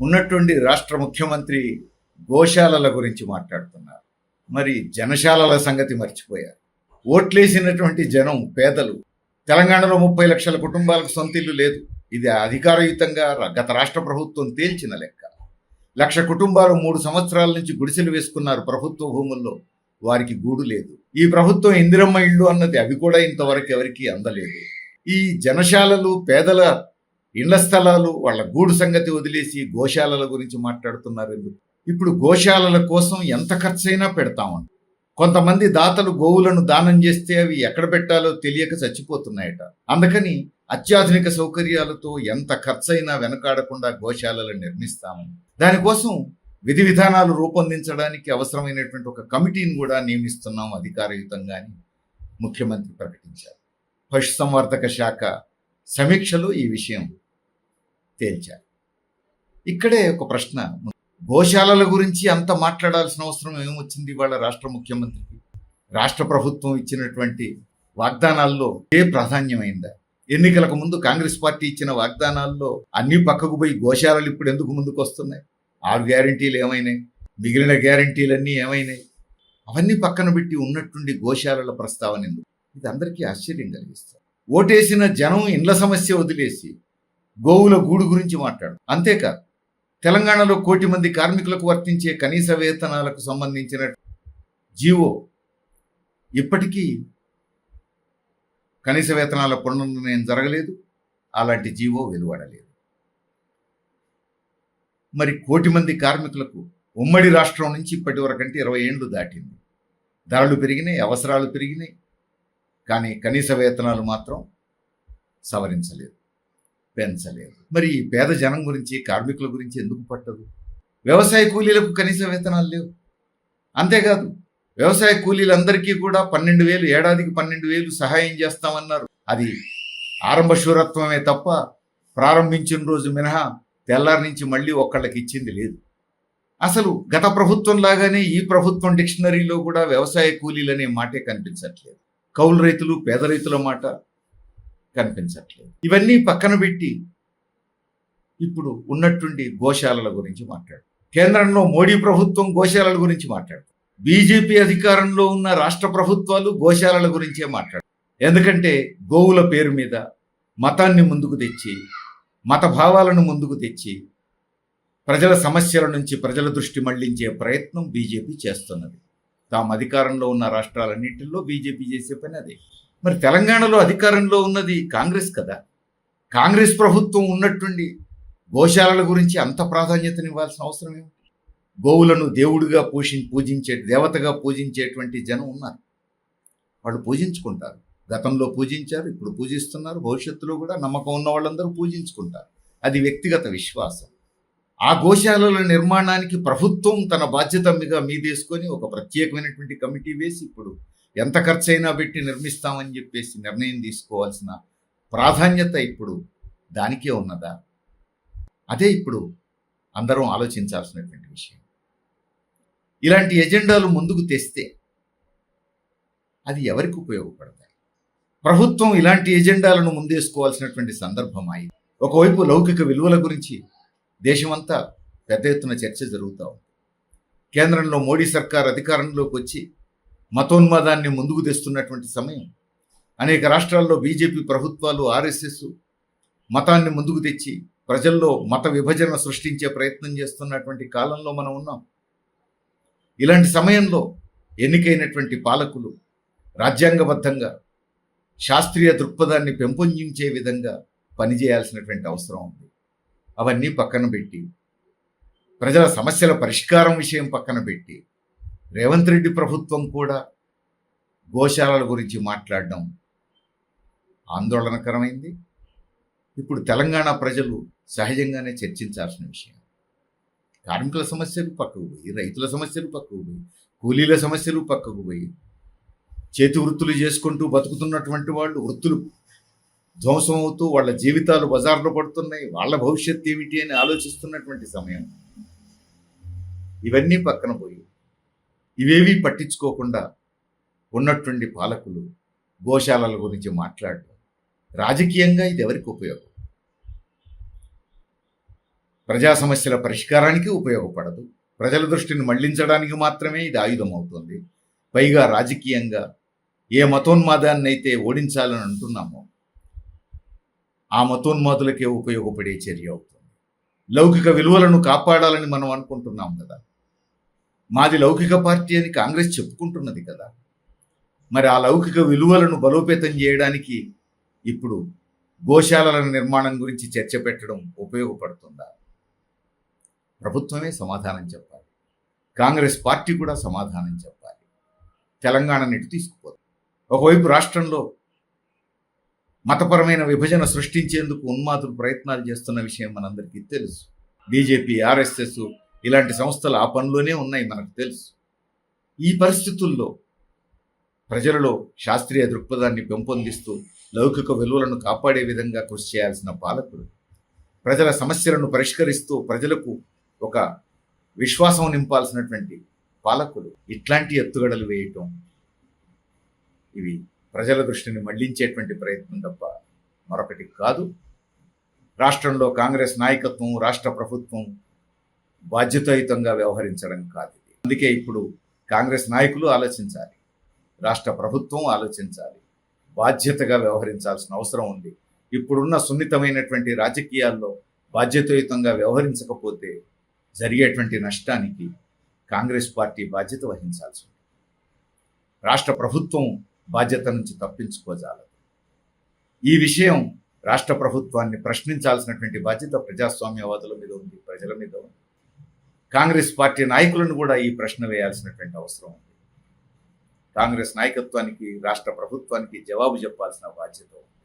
ఉన్నటువంటి రాష్ట్ర ముఖ్యమంత్రి గోశాలల గురించి మాట్లాడుతున్నారు. మరి జనశాలల సంగతి మర్చిపోయారు. ఓట్లేసినటువంటి జనం పేదలు. తెలంగాణలో ముప్పై లక్షల కుటుంబాలకు సొంత ఇల్లు లేదు. ఇది అధికారయుతంగా గత రాష్ట్ర ప్రభుత్వం తేల్చిన లెక్క. లక్ష కుటుంబాలు మూడు సంవత్సరాల నుంచి గుడిసెలు వేసుకున్నారు ప్రభుత్వ భూముల్లో. వారికి గూడు లేదు. ఈ ప్రభుత్వం ఇందిరమ్మ ఇళ్ళు అన్నది అవి కూడా ఇంతవరకు ఎవరికీ అందలేదు. ఈ జనశాలలు పేదల ఇళ్ళ స్థలాలు వాళ్ళ గూడు సంగతి వదిలేసి గోశాలల గురించి మాట్లాడుతున్నారు ఎందుకు ఇప్పుడు గోశాలల కోసం ఎంత ఖర్చైనా పెడతామని. కొంతమంది దాతలు గోవులను దానం చేస్తే అవి ఎక్కడ పెట్టాలో తెలియక చచ్చిపోతున్నాయట. అందుకని అత్యాధునిక సౌకర్యాలతో ఎంత ఖర్చైనా వెనకాడకుండా గోశాలలు నిర్మిస్తాము. దానికోసం విధి విధానాలు రూపొందించడానికి అవసరమైనటువంటి ఒక కమిటీని కూడా నియమిస్తున్నాం అధికారయుతంగాని ముఖ్యమంత్రి ప్రకటించారు. పశుసంవర్ధక శాఖ సమీక్షలో ఈ విషయం తేల్చారు ఇక్కడే ఒక ప్రశ్న. గోశాలల గురించి అంత మాట్లాడాల్సిన అవసరం ఏమొచ్చింది ఇవాళ రాష్ట్ర ముఖ్యమంత్రికి? రాష్ట్ర ప్రభుత్వం ఇచ్చినటువంటి వాగ్దానాల్లో ఏ ప్రాధాన్యమైందా? ఎన్నికలకు ముందు కాంగ్రెస్ పార్టీ ఇచ్చిన వాగ్దానాల్లో అన్ని పక్కకు పోయి గోశాలలు ఇప్పుడు ఎందుకు ముందుకు వస్తున్నాయి ఆరు గ్యారంటీలు ఏమైనాయి? మిగిలిన గ్యారంటీలన్నీ ఏమైనాయి? అవన్నీ పక్కన పెట్టి ఉన్నట్టుండి గోశాలల ప్రస్తావన ఎందుకు? ఇది అందరికీ ఆశ్చర్యం కలిగిస్తారు ఓటేసిన జనం ఇండ్ల సమస్య వదిలేసి గోవుల గూడు గురించి మాట్లాడు. అంతేకాదు తెలంగాణలో కోటి మంది కార్మికులకు వర్తించే కనీస వేతనాలకు సంబంధించిన జీవో ఇప్పటికీ కనీస వేతనాల పునర్నిర్ణయం జరగలేదు అలాంటి జీవో వెలువడలేదు. మరి కోటి మంది కార్మికులకు ఉమ్మడి రాష్ట్రం నుంచి ఇప్పటి వరకంటే ఇరవై ఏండ్లు దాటింది. ధరలు పెరిగినాయి అవసరాలు పెరిగినాయి కానీ కనీస వేతనాలు మాత్రం సవరించలేదు. పెంచలేదు. మరి పేద జనం గురించి కార్మికుల గురించి ఎందుకు పట్టదు? వ్యవసాయ కూలీలకు కనీస వేతనాలు లేవు. అంతేకాదు వ్యవసాయ కూలీలందరికీ కూడా పన్నెండు వేలు ఏడాదికి పన్నెండు వేలు సహాయం చేస్తామన్నారు. అది ఆరంభ శూరత్వమే తప్ప ప్రారంభించిన రోజు మినహా తెల్లారి నుంచి మళ్ళీ ఒక్కళ్ళకి ఇచ్చింది లేదు. అసలు గత ప్రభుత్వం లాగానే ఈ ప్రభుత్వం డిక్షనరీలో కూడా వ్యవసాయ కూలీలు అనే మాటే కనిపించట్లేదు. కౌలు రైతులు పేద రైతుల మాట కనిపించట్లేదు. ఇవన్నీ పక్కన పెట్టి ఇప్పుడు ఉన్నట్టుండి గోశాలల గురించి మాట్లాడు. కేంద్రంలో మోడీ ప్రభుత్వం గోశాలల గురించి మాట్లాడు. బీజేపీ అధికారంలో ఉన్న రాష్ట్ర ప్రభుత్వాలు గోశాలల గురించే మాట్లాడు. ఎందుకంటే గోవుల పేరు మీద మతాన్ని ముందుకు తెచ్చి మత భావాలను ముందుకు తెచ్చి ప్రజల సమస్యల నుంచి ప్రజల దృష్టి మళ్ళించే ప్రయత్నం బీజేపీ చేస్తున్నది. తాము అధికారంలో ఉన్న రాష్ట్రాలన్నింటిలో బీజేపీ చేసే పని అదే. మరి తెలంగాణలో అధికారంలో ఉన్నది కాంగ్రెస్ కదా. కాంగ్రెస్ ప్రభుత్వం ఉన్నట్టుండి గోశాలల గురించి అంత ప్రాధాన్యతనివ్వాల్సిన అవసరం ఏమిటి? గోవులను దేవుడిగా పూషి పూజించే దేవతగా పూజించేటువంటి జనం ఉన్నారు. వాళ్ళు పూజించుకుంటారు. గతంలో పూజించారు ఇప్పుడు పూజిస్తున్నారు. భవిష్యత్తులో కూడా నమ్మకం ఉన్న వాళ్ళందరూ పూజించుకుంటారు. అది వ్యక్తిగత విశ్వాసం. ఆ గోశాలల నిర్మాణానికి ప్రభుత్వం తన బాధ్యత మీద మీదేసుకొని ఒక ప్రత్యేకమైనటువంటి కమిటీ వేసి ఇప్పుడు ఎంత ఖర్చైనా పెట్టి నిర్మిస్తామని చెప్పేసి నిర్ణయం తీసుకోవాల్సిన ప్రాధాన్యత ఇప్పుడు దానికే ఉన్నదా? అదే ఇప్పుడు అందరం ఆలోచించాల్సినటువంటి విషయం. ఇలాంటి ఎజెండాలు ముందుకు తెస్తే అది ఎవరికి ఉపయోగపడతాయి? ప్రభుత్వం ఇలాంటి ఎజెండాలను ముందేసుకోవాల్సినటువంటి సందర్భం అయింది ఒకవైపు లౌకిక విలువల గురించి దేశమంతా పెద్ద ఎత్తున చర్చ జరుగుతూ ఉంది. కేంద్రంలో మోడీ సర్కార్ అధికారంలోకి వచ్చి మతోన్మాదాన్ని ముందుకు తెస్తున్నటువంటి సమయం. అనేక రాష్ట్రాల్లో బీజేపీ ప్రభుత్వాలు ఆర్ఎస్ఎస్ మతాన్ని ముందుకు తెచ్చి ప్రజల్లో మత విభజన సృష్టించే ప్రయత్నం చేస్తున్నటువంటి కాలంలో మనం ఉన్నాం. ఇలాంటి సమయంలో ఎన్నికైనటువంటి పాలకులు రాజ్యాంగబద్ధంగా శాస్త్రీయ దృక్పథాన్ని పెంపొందించే విధంగా పనిచేయాల్సినటువంటి అవసరం ఉంది. అవన్నీ పక్కన పెట్టి ప్రజల సమస్యల పరిష్కారం విషయం పక్కన పెట్టి రేవంత్ రెడ్డి ప్రభుత్వం కూడా గోశాలల గురించి మాట్లాడడం ఆందోళనకరమైంది. ఇప్పుడు తెలంగాణ ప్రజలు సహజంగానే చర్చించాల్సిన విషయం. కార్మికుల సమస్యలు పక్కకు పోయి రైతుల సమస్యలు పక్కకు పోయి కూలీల సమస్యలు పక్కకు పోయి చేతి వృత్తులు చేసుకుంటూ బతుకుతున్నటువంటి వాళ్ళు వృత్తులు ధ్వంసం అవుతూ వాళ్ళ జీవితాలు బజార్లో పడుతున్నాయి వాళ్ళ భవిష్యత్తు ఏమిటి అని ఆలోచిస్తున్నటువంటి సమయం. ఇవన్నీ పక్కన పోయి ఇవేవీ పట్టించుకోకుండా ఉన్నటువంటి పాలకులు గోశాలల గురించి మాట్లాడటం రాజకీయంగా ఇది ఎవరికి ఉపయోగం? ప్రజా సమస్యల పరిష్కారానికి ఉపయోగపడదు. ప్రజల దృష్టిని మళ్ళించడానికి మాత్రమే ఇది ఆయుధం అవుతుంది పైగా రాజకీయంగా ఏ మతోన్మాదాన్ని అయితే ఓడించాలని అంటున్నామో ఆ మతోన్మాదులకే ఉపయోగపడే చర్య అవుతుంది. లౌకిక విలువలను కాపాడాలని మనం అనుకుంటున్నాం కదా. మాది లౌకిక పార్టీ అని కాంగ్రెస్ చెప్పుకుంటున్నది కదా. మరి ఆ లౌకిక విలువలను బలోపేతం చేయడానికి ఇప్పుడు గోశాలల నిర్మాణం గురించి చర్చ పెట్టడం ఉపయోగపడుతుందా? ప్రభుత్వమే సమాధానం చెప్పాలి. కాంగ్రెస్ పార్టీ కూడా సమాధానం చెప్పాలి. తెలంగాణ నెట్టు తీసుకుపోతుంది ఒకవైపు రాష్ట్రంలో మతపరమైన విభజన సృష్టించేందుకు ఉన్మాతులు ప్రయత్నాలు చేస్తున్న విషయం మనందరికీ తెలుసు. బీజేపీ ఆర్ఎస్ఎస్ ఇలాంటి సంస్థలు ఆ పనిలోనే ఉన్నాయి మనకు తెలుసు. ఈ పరిస్థితుల్లో ప్రజలలో శాస్త్రీయ దృక్పథాన్ని పెంపొందిస్తూ లౌకిక విలువలను కాపాడే విధంగా కృషి చేయాల్సిన పాలకులు ప్రజల సమస్యలను పరిష్కరిస్తూ ప్రజలకు ఒక విశ్వాసం నింపాల్సినటువంటి పాలకులు ఇట్లాంటి ఎత్తుగడలు వేయటం ఇవి ప్రజల దృష్టిని మళ్ళించేటువంటి ప్రయత్నం తప్ప మరొకటి కాదు. రాష్ట్రంలో కాంగ్రెస్ నాయకత్వం రాష్ట్ర ప్రభుత్వం బాధ్యతాయుతంగా వ్యవహరించడం కాదు ఇది. అందుకే ఇప్పుడు కాంగ్రెస్ నాయకులు ఆలోచించాలి రాష్ట్ర ప్రభుత్వం ఆలోచించాలి బాధ్యతగా వ్యవహరించాల్సిన అవసరం ఉంది. ఇప్పుడున్న సున్నితమైనటువంటి రాజకీయాల్లో బాధ్యతాయుతంగా వ్యవహరించకపోతే జరిగేటువంటి నష్టానికి కాంగ్రెస్ పార్టీ బాధ్యత వహించాల్సి ఉంది రాష్ట్ర ప్రభుత్వం బాధ్యత నుంచి తప్పించుకోజాలదు. ఈ విషయం రాష్ట్ర ప్రభుత్వాన్ని ప్రశ్నించాల్సినటువంటి బాధ్యత ప్రజాస్వామ్యవాదుల మీద ఉంది ప్రజల మీద ఉంది. కాంగ్రెస్ పార్టీ నాయకులను కూడా ఈ ప్రశ్న వేయాల్సినటువంటి అవసరం ఉంది. కాంగ్రెస్ నాయకత్వానికి రాష్ట్ర ప్రభుత్వానికి జవాబు చెప్పాల్సిన బాధ్యత ఉంది.